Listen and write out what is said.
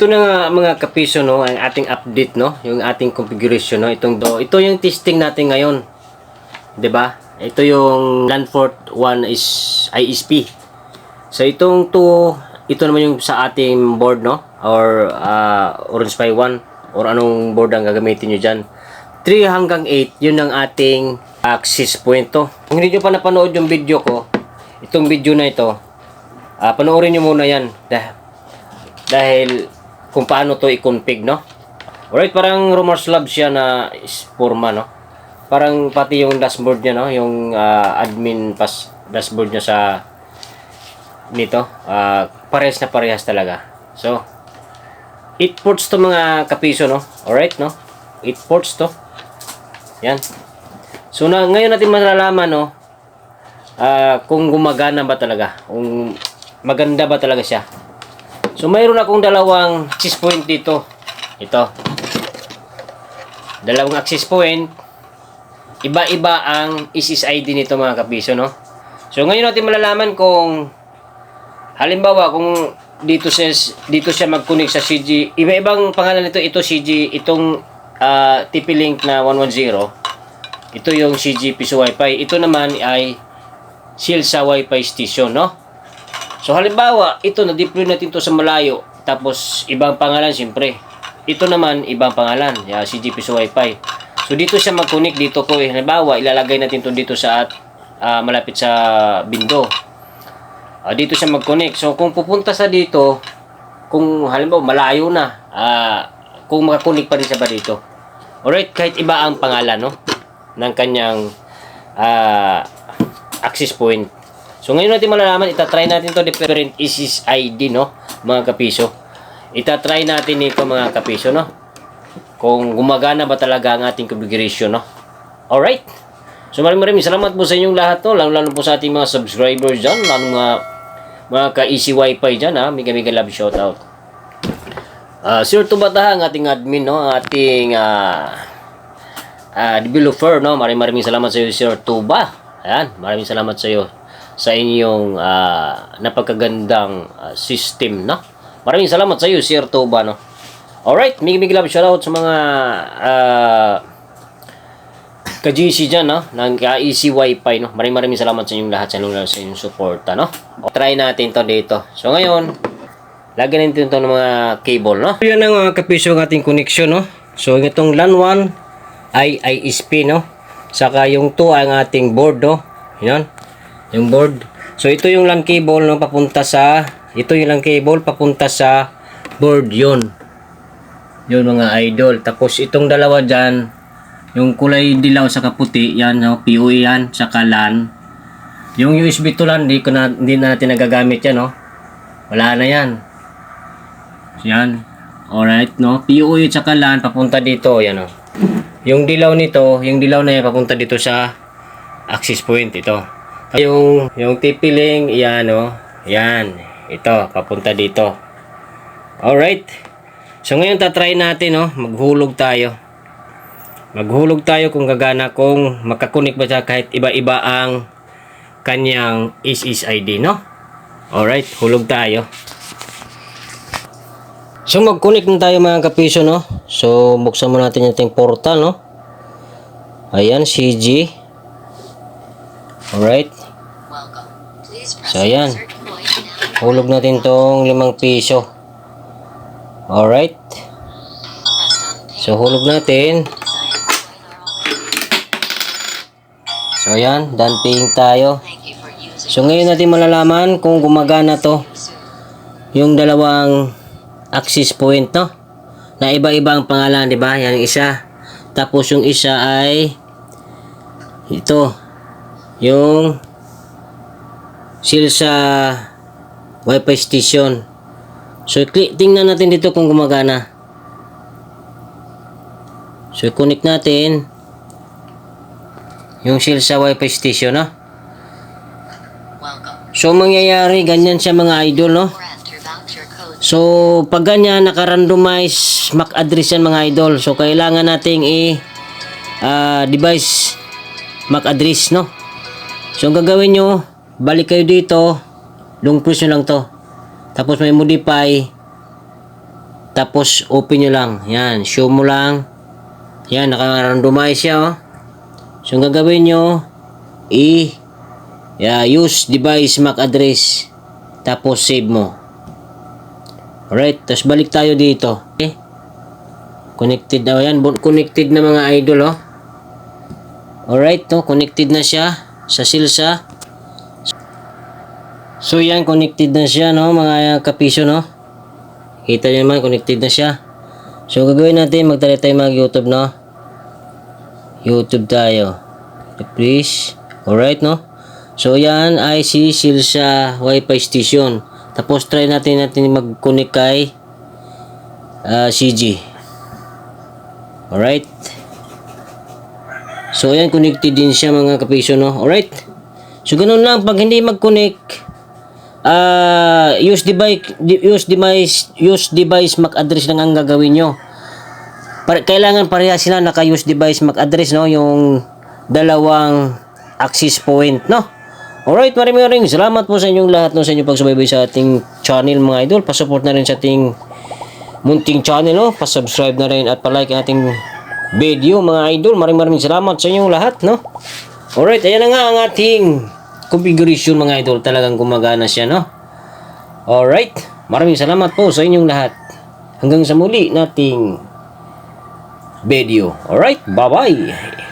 ito na nga mga kapiso no, ang ating update no, yung ating configuration no, itong do. Ito yung testing natin ngayon. 'Di ba? Ito yung Landfort 1 is ISP. So itong 2, ito naman yung sa ating board no or uh, Orange Pi 1 or anong board ang gagamitin niyo diyan. 3 hanggang 8, yun ang ating access point to. Kung hindi nyo pa napanood yung video ko, itong video na ito, ah panoorin nyo muna yan. Dah dahil kung paano to i-config, no? Alright, parang rumors lab siya na forma, no? Parang pati yung dashboard niya, no? Yung ah, admin pas dashboard niya sa nito, ah parehas na parehas talaga. So, 8 ports to mga kapiso, no? Alright, no? 8 ports to. Yan. So, na, ngayon natin malalaman, no? ah, kung gumagana ba talaga. Kung maganda ba talaga siya. So, mayroon akong dalawang access point dito. Ito. Dalawang access point. Iba-iba ang SSID nito mga kapiso, no? So, ngayon natin malalaman kung halimbawa kung dito siya dito siya mag-connect sa CG, iba-ibang pangalan nito, ito CG, itong ah, TP-Link na 110. Ito yung CG Piso Wi-Fi. Ito naman ay Silsa Wi-Fi station, no? So halimbawa, ito na-deploy natin to sa malayo. Tapos ibang pangalan siyempre. Ito naman ibang pangalan, ya CG Piso Wi-Fi. So dito siya mag-connect dito ko eh. Halimbawa, ilalagay natin to dito sa at ah, malapit sa bindo. Ah, dito siya mag-connect. So kung pupunta sa dito, kung halimbawa malayo na, ah, kung makakonek pa rin siya ba dito. Alright, kahit iba ang pangalan, no? ng kanyang ah, access point. So ngayon natin malalaman, itatry natin to different ISIS ID, no? Mga kapiso. Itatry natin ito mga kapiso, no? Kung gumagana ba talaga ang ating configuration, no? Alright. So maraming maraming salamat po sa inyong lahat, no? Lalo lalo po sa ating mga subscribers dyan, lalo mga mga ka-easy wifi dyan, ha? Mega mega love shoutout. Ah, Sir Tubata ang ating admin, no? Ating ah ah developer, no? Maraming maraming salamat sa iyo, Sir Tuba. Ayan, maraming salamat sa iyo sa inyong ah, napakagandang ah, system, no? Maraming salamat sa iyo, Sir Tuba, no? Alright, mig mig love shoutout sa mga ah ka-GC dyan, no? Ng ka-easy wifi, no? Maraming maraming salamat sa inyong lahat sa inyong, sa inyong suporta, no? Try natin to dito. So, ngayon, lagyan natin ito ng mga cable, no? So, yan ang mga kapiso ng ating connection, no? So, itong LAN 1 ay ISP, no? Saka yung 2 ang ating board, no? Yan. Yung board. So, ito yung LAN cable, no? Papunta sa, ito yung LAN cable, papunta sa board, yun. Yun mga idol. Tapos, itong dalawa dyan, yung kulay dilaw sa kaputi, yan, no? POE yan, saka LAN. Yung USB to LAN, hindi, ko na, hindi na natin nagagamit yan, no? Wala na yan. Yan. Alright, no? POE at saka LAN, papunta dito, yan, no? Yung dilaw nito, yung dilaw na yan, papunta dito sa access point, ito. Yung, yung TP-Link, yan, no? Yan. Ito, papunta dito. Alright. So, ngayon, tatry natin, no? Maghulog tayo. Maghulog tayo kung gagana kung makakunik ba siya kahit iba-iba ang kanyang SSID, no? Alright, hulog tayo. So mag-connect na tayo mga kapiso, no? So buksan mo natin yung ating portal, no? Ayan, CG. Alright. So ayan. Hulog natin tong limang piso. Alright. So hulog natin. So ayan, damping tayo. So ngayon natin malalaman kung gumagana to yung dalawang access point no na iba-iba ang pangalan, di ba? Yan ang isa. Tapos yung isa ay ito yung Silsa Wi-Fi station. So click tingnan natin dito kung gumagana. So connect natin yung Silsa Wi-Fi station, no? So, mangyayari, ganyan siya mga idol, no? So, pag ganyan, naka-randomize MAC address yan mga idol. So, kailangan nating i- ah, device MAC address, no? So, ang gagawin nyo, balik kayo dito, long press nyo lang to. Tapos may modify, Tapos, open nyo lang. Yan, show mo lang. Yan, naka-randomize siya, oh. So, ang gagawin nyo, i yeah, use device MAC address. Tapos, save mo. Alright, tapos balik tayo dito. Okay? Connected na yan. Bu- Connected na mga idol, oh. Alright, no? Connected na siya sa Silsa. So, yan, connected na siya, no? Mga kapiso, no? Kita nyo naman, connected na siya. So, gagawin natin, magtala tayo mag YouTube, no? YouTube tayo. Please. Alright, no? So, yan ay si Silsa Wi-Fi station. Tapos, try natin natin mag-connect kay ah, CG. Alright. So, ayan, connected din siya mga kapiso, no? Alright. So, ganun lang. Pag hindi mag-connect, ah use device, use device, use device MAC address lang ang gagawin nyo. Par- kailangan pareha sila naka-use device MAC address, no? Yung dalawang access point, no? Alright, maraming maraming salamat po sa inyong lahat no, sa inyong pagsubaybay sa ating channel mga idol. Pasupport na rin sa ating munting channel, no? Pasubscribe na rin at palike ang ating video mga idol. Maraming maraming salamat sa inyong lahat, no? Alright, ayan na nga ang ating configuration mga idol. Talagang gumagana siya, no? Alright, maraming salamat po sa inyong lahat. Hanggang sa muli nating video. Alright, bye-bye.